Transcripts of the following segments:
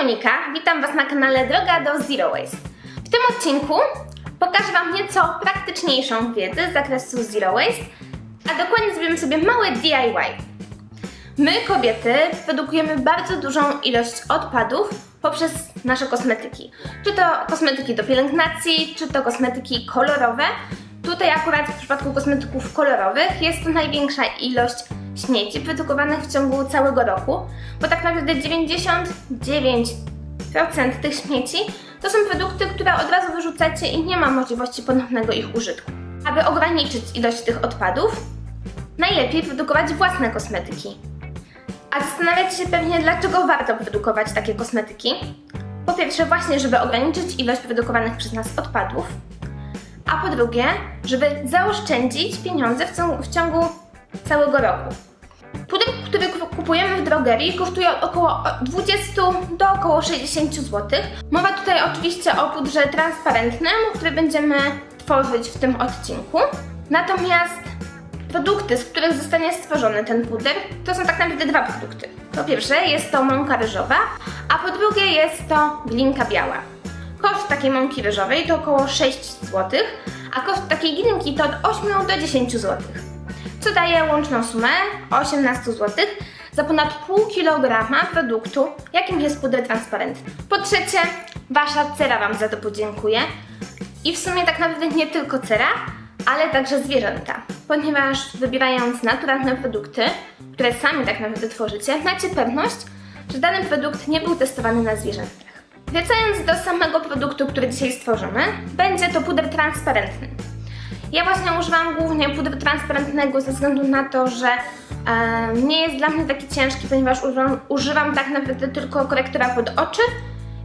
Monika, witam Was na kanale Droga do Zero Waste. W tym odcinku pokażę Wam nieco praktyczniejszą wiedzę z zakresu Zero Waste, a dokładnie zrobimy sobie małe DIY. My, kobiety, produkujemy bardzo dużą ilość odpadów poprzez nasze kosmetyki. Czy to kosmetyki do pielęgnacji, czy to kosmetyki kolorowe. Tutaj akurat w przypadku kosmetyków kolorowych jest to największa ilość śmieci produkowanych w ciągu całego roku, bo tak naprawdę 99% tych śmieci to są produkty, które od razu wyrzucacie i nie ma możliwości ponownego ich użytku. Aby ograniczyć ilość tych odpadów, najlepiej produkować własne kosmetyki. A zastanawiacie się pewnie, dlaczego warto produkować takie kosmetyki? Po pierwsze, właśnie, żeby ograniczyć ilość produkowanych przez nas odpadów, a po drugie, żeby zaoszczędzić pieniądze w ciągu, w ciągu całego roku. Puder, który ku- kupujemy w drogerii, kosztuje od około 20 do około 60 zł. Mowa tutaj oczywiście o pudrze transparentnym, który będziemy tworzyć w tym odcinku. Natomiast produkty, z których zostanie stworzony ten puder, to są tak naprawdę dwa produkty. Po pierwsze jest to mąka ryżowa, a po drugie jest to glinka biała. Koszt takiej mąki ryżowej to około 6 zł, a koszt takiej glinki to od 8 do 10 zł co daje łączną sumę 18 zł za ponad pół kilograma produktu, jakim jest puder transparentny. Po trzecie, Wasza cera Wam za to podziękuje. I w sumie tak naprawdę nie tylko cera, ale także zwierzęta, ponieważ wybierając naturalne produkty, które sami tak naprawdę tworzycie, macie pewność, że dany produkt nie był testowany na zwierzętach. Wracając do samego produktu, który dzisiaj stworzymy, będzie to puder transparentny. Ja właśnie używam głównie pudru transparentnego ze względu na to, że e, nie jest dla mnie taki ciężki, ponieważ używam, używam tak naprawdę tylko korektora pod oczy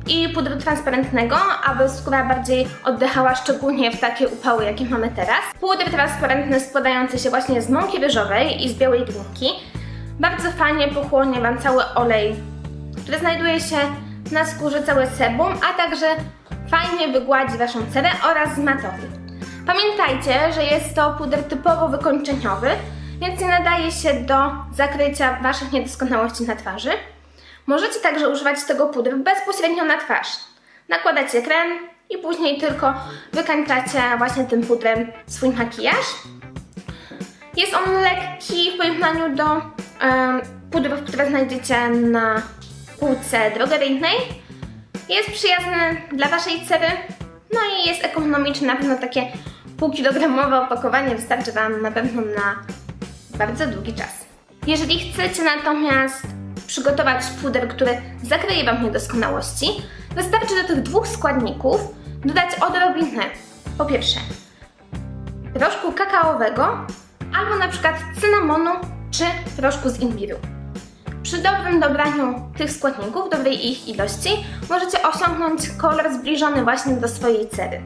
i pudru transparentnego, aby skóra bardziej oddychała, szczególnie w takie upały, jakie mamy teraz. Puder transparentny składający się właśnie z mąki ryżowej i z białej glinki bardzo fajnie pochłonie Wam cały olej, który znajduje się na skórze, całe sebum, a także fajnie wygładzi Waszą cerę oraz zmatowi. Pamiętajcie, że jest to puder typowo wykończeniowy, więc nie nadaje się do zakrycia Waszych niedoskonałości na twarzy. Możecie także używać tego pudru bezpośrednio na twarz. Nakładacie krem i później tylko wykańczacie właśnie tym pudrem swój makijaż. Jest on lekki w porównaniu do pudrów, które znajdziecie na półce drogeryjnej. Jest przyjazny dla Waszej cery, no i jest ekonomiczny, na pewno takie półkilogramowe opakowanie wystarczy Wam na pewno na bardzo długi czas. Jeżeli chcecie natomiast przygotować puder, który zakryje Wam niedoskonałości, wystarczy do tych dwóch składników dodać odrobinę, po pierwsze, proszku kakaowego albo na przykład cynamonu czy proszku z imbiru. Przy dobrym dobraniu tych składników, dobrej ich ilości, możecie osiągnąć kolor zbliżony właśnie do swojej cery.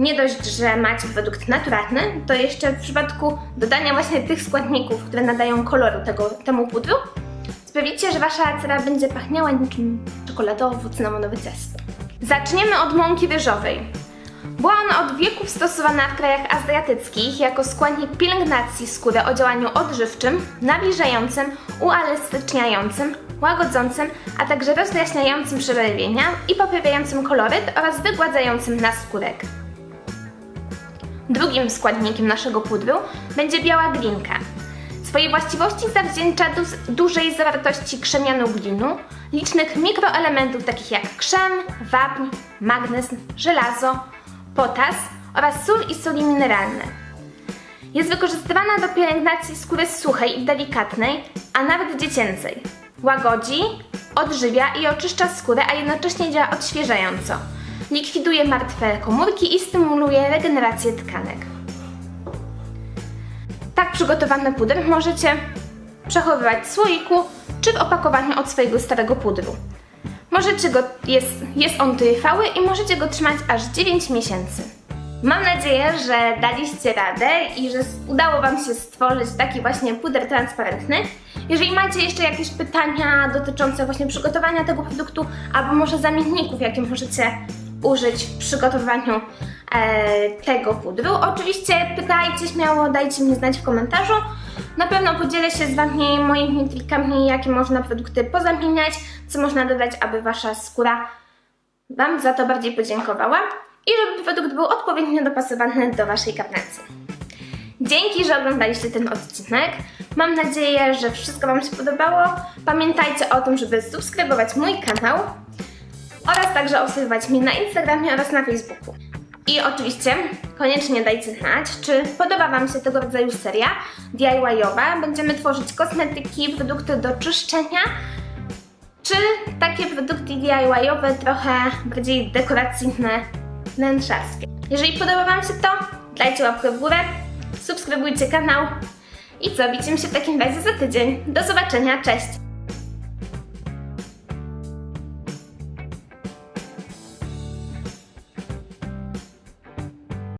Nie dość, że macie produkt naturalny, to jeszcze w przypadku dodania właśnie tych składników, które nadają koloru tego, temu pudru, sprawicie, że wasza cera będzie pachniała niczym czekoladowo-cynamonowe ciasto. Zaczniemy od mąki ryżowej. Była ona od wieków stosowana w krajach azjatyckich jako składnik pielęgnacji skóry o działaniu odżywczym, nawilżającym, uelastyczniającym, łagodzącym, a także rozjaśniającym przebarwienia i poprawiającym koloryt oraz wygładzającym naskórek. Drugim składnikiem naszego pudru będzie biała glinka. Swoje właściwości zawdzięcza du- dużej zawartości krzemianu glinu, licznych mikroelementów takich jak krzem, wapń, magnezm, żelazo, potas oraz sól i soli mineralne. Jest wykorzystywana do pielęgnacji skóry suchej i delikatnej, a nawet dziecięcej. Łagodzi, odżywia i oczyszcza skórę, a jednocześnie działa odświeżająco. Likwiduje martwe komórki i stymuluje regenerację tkanek. Tak przygotowany puder możecie przechowywać w słoiku czy w opakowaniu od swojego starego pudru. Możecie go, jest, jest on trwały i możecie go trzymać aż 9 miesięcy. Mam nadzieję, że daliście radę i że udało Wam się stworzyć taki właśnie puder transparentny. Jeżeli macie jeszcze jakieś pytania dotyczące właśnie przygotowania tego produktu, albo może zamienników, jakie możecie użyć w przygotowaniu e, tego pudru, oczywiście pytajcie śmiało, dajcie mi znać w komentarzu. Na pewno podzielę się z Wami moimi trikami, jakie można produkty pozamieniać, co można dodać, aby Wasza skóra Wam za to bardziej podziękowała i żeby produkt był odpowiednio dopasowany do Waszej karnacji. Dzięki, że oglądaliście ten odcinek. Mam nadzieję, że wszystko Wam się podobało. Pamiętajcie o tym, żeby subskrybować mój kanał oraz także obserwować mnie na Instagramie oraz na Facebooku. I oczywiście koniecznie dajcie znać, czy podoba Wam się tego rodzaju seria DIY-owa. Będziemy tworzyć kosmetyki, produkty do czyszczenia, czy takie produkty DIY-owe trochę bardziej dekoracyjne, wnętrzarskie. Jeżeli podoba Wam się to, dajcie łapkę w górę, subskrybujcie kanał i co, widzimy się w takim razie za tydzień. Do zobaczenia, cześć!